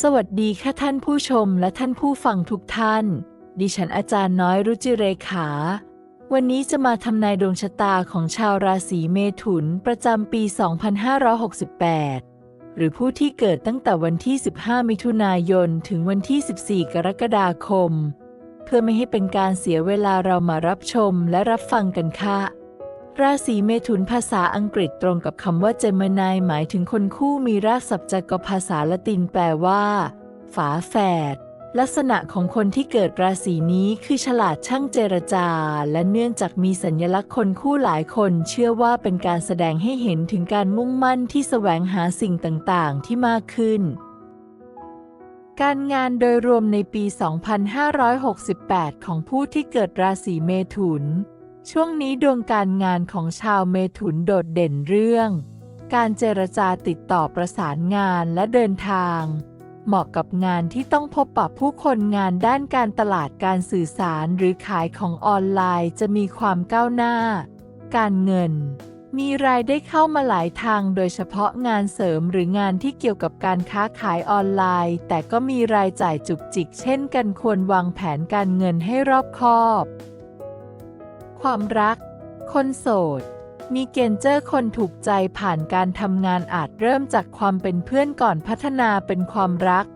สวัสดีค่ะท่านผู้ชมและท่านผู้ฟังทุกท่าน ดิฉันอาจารย์น้อยรุจิเรขา วันนี้จะมาทำนายดวงชะตาของชาวราศีเมถุนประจำปี 2568 หรือผู้ที่เกิดตั้งแต่วันที่ 15 มิถุนายน ถึงวันที่ 14 กรกฎาคม เพื่อไม่ให้เป็นการเสียเวลาเรามารับชมและรับฟังกันค่ะ ราศีเมถุนภาษาอังกฤษตรงกับคำว่าเจมินายหมายถึงคนคู่มีรากศัพท์จากภาษาละตินแปลว่า ฝาแฝด ลักษณะของคนที่เกิดราศีนี้คือฉลาดช่างเจรจา และเนื่องจากมีสัญลักษณ์คนคู่หลายคนเชื่อว่าเป็นการแสดงให้เห็นถึงการมุ่งมั่นที่แสวงหาสิ่งต่างๆ ที่มากขึ้นการงานโดยรวมในปี 2568 ของผู้ที่เกิดราศีเมถุน ช่วงนี้ดวงการงานของชาวเมถุนโดดเด่นเรื่อง การเจรจาติดต่อประสานงานและเดินทาง เหมาะกับงานที่ต้องพบปะผู้คนงานด้านการตลาดการสื่อสารหรือขายของออนไลน์จะมีความก้าวหน้า การเงิน มีรายได้เข้ามาหลายทางโดยเฉพาะงานเสริมหรืองานที่เกี่ยวกับการค้าขายออนไลน์ แต่ก็มีรายจ่ายจุกจิกเช่นกันควรวางแผนการเงินให้รอบคอบ ความรัก คนโสด มีเกณฑ์เจอคนถูกใจผ่านการทำงานอาจเริ่มจากความเป็นเพื่อนก่อนพัฒนาเป็นความรัก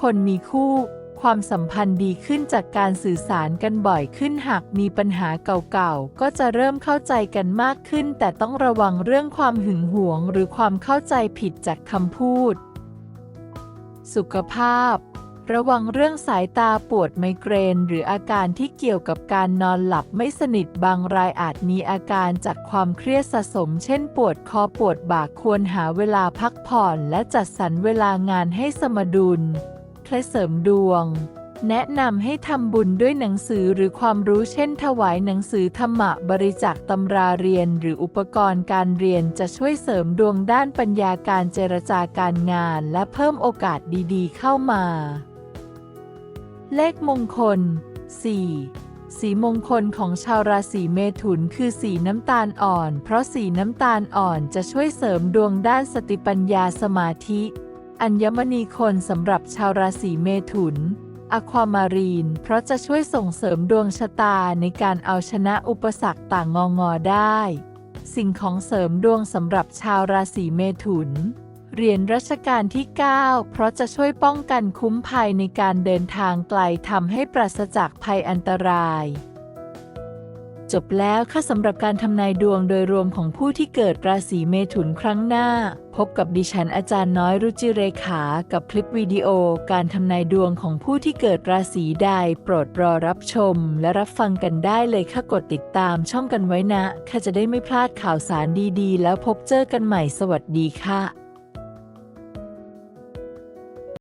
คนมีคู่ ความสัมพันธ์ดีขึ้นจากการสื่อสารกันบ่อยขึ้นหากมีปัญหาเก่าๆ ก็จะเริ่มเข้าใจกันมากขึ้น แต่ต้องระวังเรื่องความหึงหวง หรือความเข้าใจผิดจากคำพูด สุขภาพ ระวังเรื่องสายตาปวดไมเกรน หรืออาการที่เกี่ยวกับการนอนหลับไม่สนิทบางรายอาจมีอาการจากความเครียดสะสม เช่นปวดคอปวดบ่าควรหาเวลาพักผ่อนและจัดสรรเวลางานให้สมดุลเคลเสริมดวง แนะนำให้ทำบุญด้วยหนังสือหรือความรู้เช่น ถวายหนังสือธรรมะบริจาคตำราเรียน หรืออุปกรณ์การเรียนจะช่วยเสริมดวงด้านปัญญาการเจรจาการงาน และเพิ่มโอกาสดีๆ เข้ามา เลขมงคล 4 สีมงคลของชาวราศีเมถุนคือสีน้ำตาลอ่อน เพราะสีน้ำตาลอ่อนจะช่วยเสริมดวงด้านสติปัญญาสมาธิ อัญมณีคนสำหรับชาวราศีเมถุนอความารีน เพราะจะช่วยส่งเสริมดวงชะตาในการเอาชนะอุปสรรคต่างงองอได้ สิ่งของเสริมดวงสำหรับชาวราศีเมถุน เหรียญรัชกาลที่ 9 เพราะจะช่วยป้องกันคุ้มภัยในการเดินทางไกลทำให้ปราศจากภัยอันตราย จบแล้วค่ะสำหรับการทำนายดวงโดยรวมของผู้ที่เกิดราศีเมถุนครั้งหน้า พบกับดิฉันอาจารย์น้อยรุจิเรขา กับคลิปวิดีโอการทำนายดวงของผู้ที่เกิดราศีใด โปรดรอรับชม และรับฟังกันได้เลยค่ะกดติดตามช่องกันไว้นะค่ะจะได้ไม่พลาดข่าวสารดีๆ แล้วพบเจอกันใหม่สวัสดีค่ะ